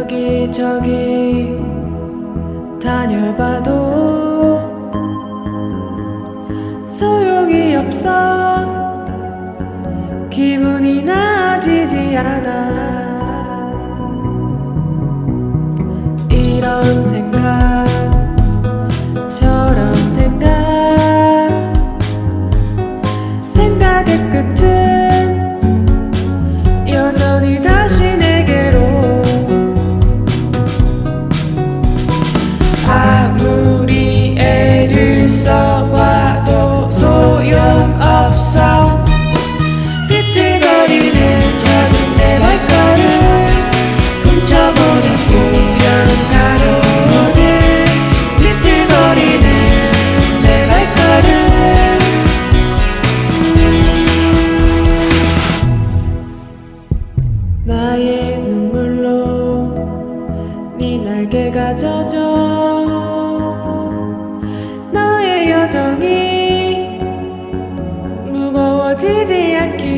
여기저기 다녀봐도 소용이 없어. 기분이 나아지지 않아. 이런 생각 저런 생각. 내가 젖어 너의 여정이 무거워지지 않게